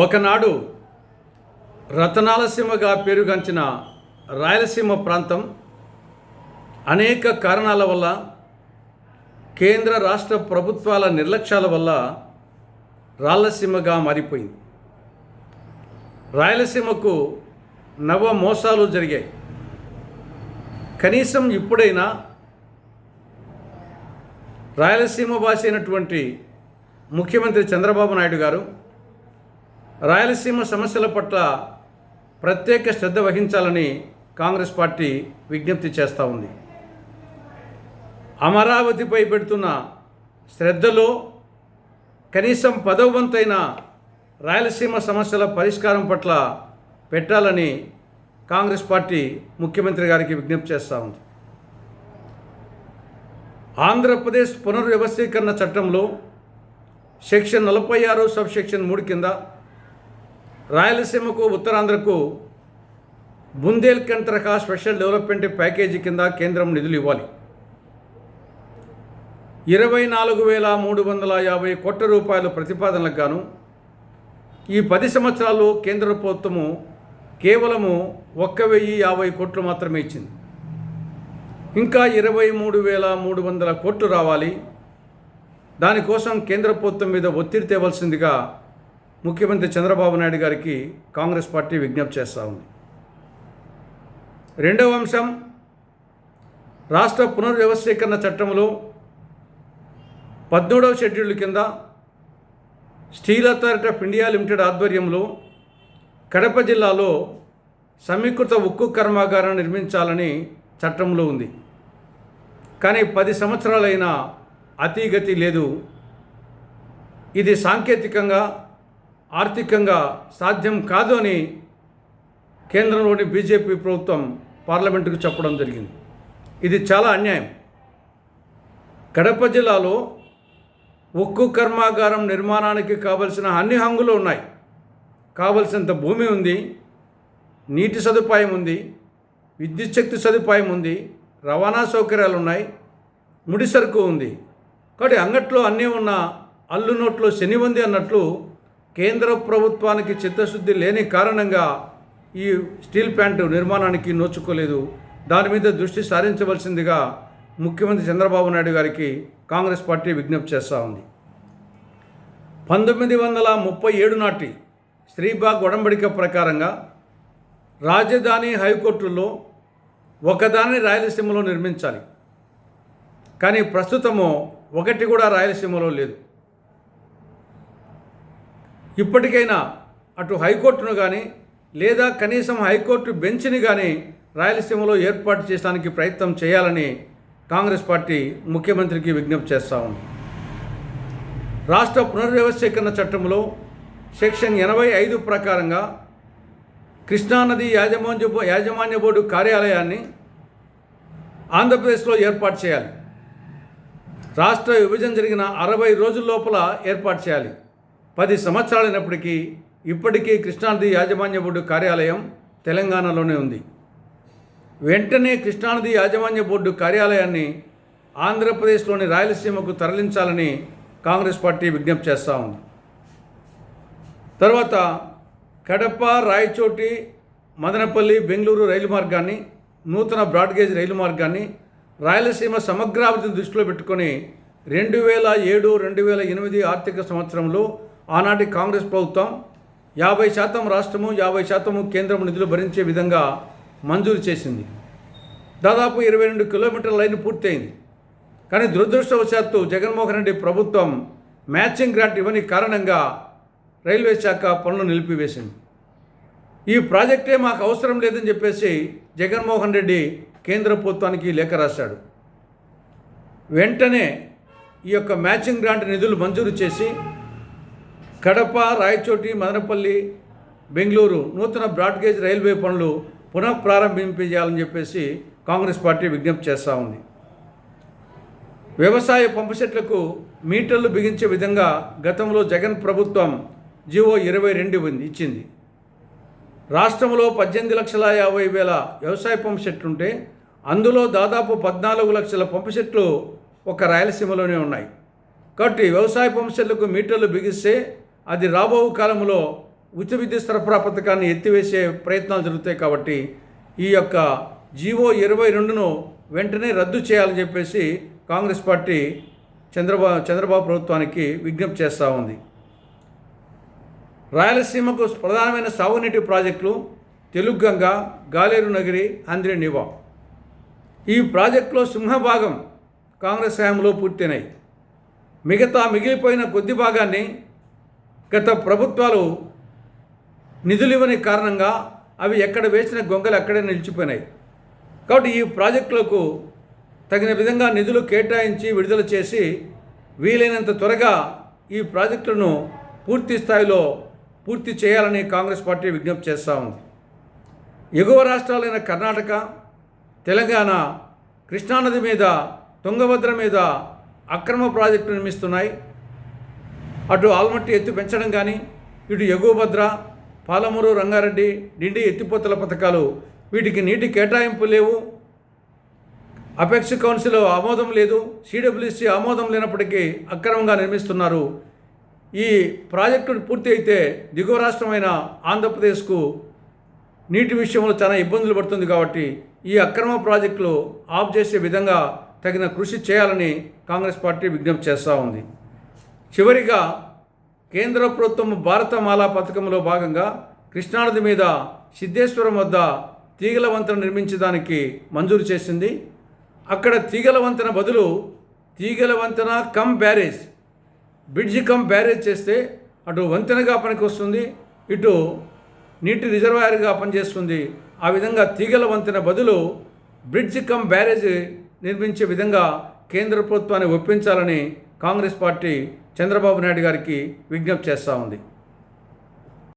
ఒకనాడు రతనాలసీమగా పేరుగాంచిన రాయలసీమ ప్రాంతం అనేక కారణాల వల్ల కేంద్ర రాష్ట్ర ప్రభుత్వాల నిర్లక్ష్యాల వల్ల రాయలసీమగా మారిపోయింది. రాయలసీమకు నవ మోసాలు జరిగాయి. కనీసం ఇప్పుడైనా రాయలసీమ భాష అయినటువంటి ముఖ్యమంత్రి చంద్రబాబు నాయుడు గారు రాయలసీమ సమస్యల పట్ల ప్రత్యేక శ్రద్ధ వహించాలని కాంగ్రెస్ పార్టీ విజ్ఞప్తి చేస్తూ ఉంది. అమరావతిపై పెడుతున్న శ్రద్ధలో కనీసం పదవ వంతైన రాయలసీమ సమస్యల పరిష్కారం పట్ల పెట్టాలని కాంగ్రెస్ పార్టీ ముఖ్యమంత్రి గారికి విజ్ఞప్తి చేస్తూ ఉంది. ఆంధ్రప్రదేశ్ పునర్వ్యవస్థీకరణ చట్టంలో సెక్షన్ నలభై ఆరు సబ్ సెక్షన్ మూడు కింద రాయలసీమకు ఉత్తరాంధ్రకు బుందేల్ఖండ్ తరహా స్పెషల్ డెవలప్మెంట్ ప్యాకేజీ కింద కేంద్రం నిధులు ఇవ్వాలి. ఇరవై నాలుగు వేల మూడు వందల యాభై కోట్ల రూపాయల ప్రతిపాదనలకు గాను ఈ పది సంవత్సరాలు కేంద్ర ప్రభుత్వము కేవలము ఒక్క వెయ్యి యాభై కోట్లు మాత్రమే ఇచ్చింది. ఇంకా ఇరవై మూడు వేల మూడు వందల కోట్లు రావాలి. దానికోసం కేంద్ర ప్రభుత్వం మీద ఒత్తిడి తేవలసిందిగా ముఖ్యమంత్రి చంద్రబాబు నాయుడు గారికి కాంగ్రెస్ పార్టీ విజ్ఞప్తి చేస్తూ ఉంది. రెండవ అంశం రాష్ట్ర పునర్వ్యవస్థీకరణ చట్టంలో పద్మూడవ షెడ్యూల్ కింద Steel Authority of India Limited ఆధ్వర్యంలో కడప జిల్లాలో సమీకృత ఉక్కు కర్మాగారం నిర్మించాలని చట్టంలో ఉంది. కానీ పది సంవత్సరాలైనా అతిగతి లేదు. ఇది సాంకేతికంగా ఆర్థికంగా సాధ్యం కాదు అని కేంద్రంలోని బీజేపీ ప్రభుత్వం పార్లమెంటుకు చెప్పడం జరిగింది. ఇది చాలా అన్యాయం. కడప జిల్లాలో ఉక్కు కర్మాగారం నిర్మాణానికి కావలసిన అన్ని హంగులు ఉన్నాయి. కావలసినంత భూమి ఉంది నీటి సదుపాయం ఉంది విద్యుత్ శక్తి సదుపాయం ఉంది రవాణా సౌకర్యాలు ఉన్నాయి ముడి సరుకు ఉంది. కాబట్టి అంగట్లో అన్నీ ఉన్న అల్లు నోట్లో శని ఉంది అన్నట్లు కేంద్ర ప్రభుత్వానికి చిత్తశుద్ధి లేని కారణంగా ఈ స్టీల్ ప్లాంట్ నిర్మాణానికి నోచుకోలేదు. దాని మీద దృష్టి సారించవలసిందిగా ముఖ్యమంత్రి చంద్రబాబు నాయుడు గారికి కాంగ్రెస్ పార్టీ విజ్ఞప్తి చేస్తూ ఉంది. పంతొమ్మిది వందల ముప్పై ఏడు నాటి శ్రీబాగ్ ఒడంబడిక ప్రకారంగా రాజధాని హైకోర్టులో ఒకదాన్ని రాయలసీమలో నిర్మించాలి. కానీ ప్రస్తుతము ఒకటి కూడా రాయలసీమలో లేదు. ఇప్పటికైనా అటు హైకోర్టును కానీ లేదా కనీసం హైకోర్టు బెంచ్ని కానీ రాయలసీమలో ఏర్పాటు చేయడానికి ప్రయత్నం చేయాలని కాంగ్రెస్ పార్టీ ముఖ్యమంత్రికి విజ్ఞప్తి చేస్తూ ఉంది. రాష్ట్ర పునర్వ్యవస్థీకరణ చట్టంలో సెక్షన్ ఎనభై ఐదు ప్రకారంగా కృష్ణానది యాజమాన్య యాజమాన్య బోర్డు కార్యాలయాన్ని ఆంధ్రప్రదేశ్లో ఏర్పాటు చేయాలి. రాష్ట్ర విభజన జరిగిన అరవై రోజుల లోపల ఏర్పాటు చేయాలి. పది సంవత్సరాలైనప్పటికీ ఇప్పటికీ కృష్ణానది యాజమాన్య బోర్డు కార్యాలయం తెలంగాణలోనే ఉంది. వెంటనే కృష్ణానది యాజమాన్య బోర్డు కార్యాలయాన్ని ఆంధ్రప్రదేశ్లోని రాయలసీమకు తరలించాలని కాంగ్రెస్ పార్టీ విజ్ఞప్తి చేస్తూ ఉంది. తర్వాత కడప రాయచోటి మదనపల్లి బెంగళూరు రైలు మార్గాన్ని నూతన బ్రాడ్గేజ్ రైలు మార్గాన్ని రాయలసీమ సమగ్రాభివృద్ధిని దృష్టిలో పెట్టుకొని రెండు వేల ఏడు రెండు వేల ఎనిమిది ఆర్థిక సంవత్సరంలో ఆనాటి కాంగ్రెస్ ప్రభుత్వం యాభై శాతం రాష్ట్రము యాభై శాతము కేంద్రం నిధులు భరించే విధంగా మంజూరు చేసింది. దాదాపు ఇరవై రెండు కిలోమీటర్ల లైన్ పూర్తయింది. కానీ దురదృష్టవశాత్తు జగన్మోహన్ రెడ్డి ప్రభుత్వం మ్యాచింగ్ గ్రాంట్ ఇవ్వని కారణంగా రైల్వే శాఖ పనులు నిలిపివేసింది. ఈ ప్రాజెక్టే మాకు అవసరం లేదని చెప్పేసి జగన్మోహన్ రెడ్డి కేంద్ర ప్రభుత్వానికి లేఖ రాశాడు. వెంటనే ఈ యొక్క మ్యాచింగ్ గ్రాంట్ నిధులు మంజూరు చేసి కడప రాయచోటి మదనపల్లి బెంగళూరు నూతన బ్రాడ్గేజ్ రైల్వే పనులు పునః ప్రారంభింపజేయాలని చెప్పేసి కాంగ్రెస్ పార్టీ విజ్ఞప్తి చేస్తూ ఉంది. వ్యవసాయ పంపుసెట్లకు మీటర్లు బిగించే విధంగా గతంలో జగన్ ప్రభుత్వం జీవో ఇరవై రెండు ఇచ్చింది. రాష్ట్రంలో పద్దెనిమిది లక్షల యాభై వేల వ్యవసాయ పంపుసెట్లు ఉంటే అందులో దాదాపు పద్నాలుగు లక్షల పంపు సెట్లు ఒక రాయలసీమలోనే ఉన్నాయి. కాబట్టి వ్యవసాయ పంపు సెట్లకు మీటర్లు బిగిస్తే అది రాబో కాలంలో ఉచిత విద్యుత్ సరఫరా పథకాన్ని ఎత్తివేసే ప్రయత్నాలు జరుగుతాయి కాబట్టి ఈ యొక్క జీవో ఇరవై రెండును వెంటనే రద్దు చేయాలని చెప్పేసి కాంగ్రెస్ పార్టీ చంద్రబాబు చంద్రబాబు ప్రభుత్వానికి విజ్ఞప్తి చేస్తూ ఉంది. రాయలసీమకు ప్రధానమైన సాగునీటి ప్రాజెక్టులు తెలుగుగంగ గాలేరు నగిరి అంద్రి నివా. ఈ ప్రాజెక్టులో సింహభాగం కాంగ్రెస్ హయాంలో పూర్తయినాయి. మిగతా మిగిలిపోయిన కొద్ది భాగాన్ని గత ప్రభుత్వాలు నిధులు ఇవ్వని కారణంగా అవి ఎక్కడ వేసిన గొంగలు అక్కడే నిలిచిపోయినాయి. కాబట్టి ఈ ప్రాజెక్టులకు తగిన విధంగా నిధులు కేటాయించి విడుదల చేసి వీలైనంత త్వరగా ఈ ప్రాజెక్టులను పూర్తి స్థాయిలో పూర్తి చేయాలని కాంగ్రెస్ పార్టీ విజ్ఞప్తి చేస్తూ ఉంది. ఎగువ రాష్ట్రాలైన కర్ణాటక తెలంగాణ కృష్ణానది మీద తుంగభద్ర మీద అక్రమ ప్రాజెక్టులు నిర్మిస్తున్నాయి. అటు ఆల్మట్టి ఎత్తు పెంచడం కానీ ఇటు ఎగువభద్ర పాలమూరు రంగారెడ్డి డిండి ఎత్తిపోతల పథకాలు వీటికి నీటి కేటాయింపు లేవు. అపెక్స్ కౌన్సిల్ ఆమోదం లేదు. సిడబ్ల్యూసి ఆమోదం లేనప్పటికీ అక్రమంగా నిర్మిస్తున్నారు. ఈ ప్రాజెక్టు పూర్తి అయితే దిగువ రాష్ట్రమైన ఆంధ్రప్రదేశ్కు నీటి విషయంలో చాలా ఇబ్బందులు పడుతుంది కాబట్టి ఈ అక్రమ ప్రాజెక్టులు ఆఫ్ చేసే విధంగా తగిన కృషి చేయాలని కాంగ్రెస్ పార్టీ విజ్ఞప్తి చేస్తూ ఉంది. చివరిగా కేంద్ర ప్రభుత్వం భారతమాల పథకంలో భాగంగా కృష్ణానది మీద సిద్ధేశ్వరం వద్ద తీగల వంతెన నిర్మించడానికి మంజూరు చేసింది. అక్కడ తీగల వంతెన బదులు తీగల వంతెన cum barrage bridge cum barrage చేస్తే అటు వంతెనగా పనికి వస్తుంది ఇటు నీటి రిజర్వాయర్గా పనిచేస్తుంది. ఆ విధంగా తీగల వంతెన బదులు బ్రిడ్జ్ కమ్ బ్యారేజ్ నిర్మించే విధంగా కేంద్ర ప్రభుత్వాన్ని ఒప్పించాలని కాంగ్రెస్ పార్టీ చంద్రబాబు నాయుడు గారికి విజ్ఞప్తి చేస్తూ ఉంది.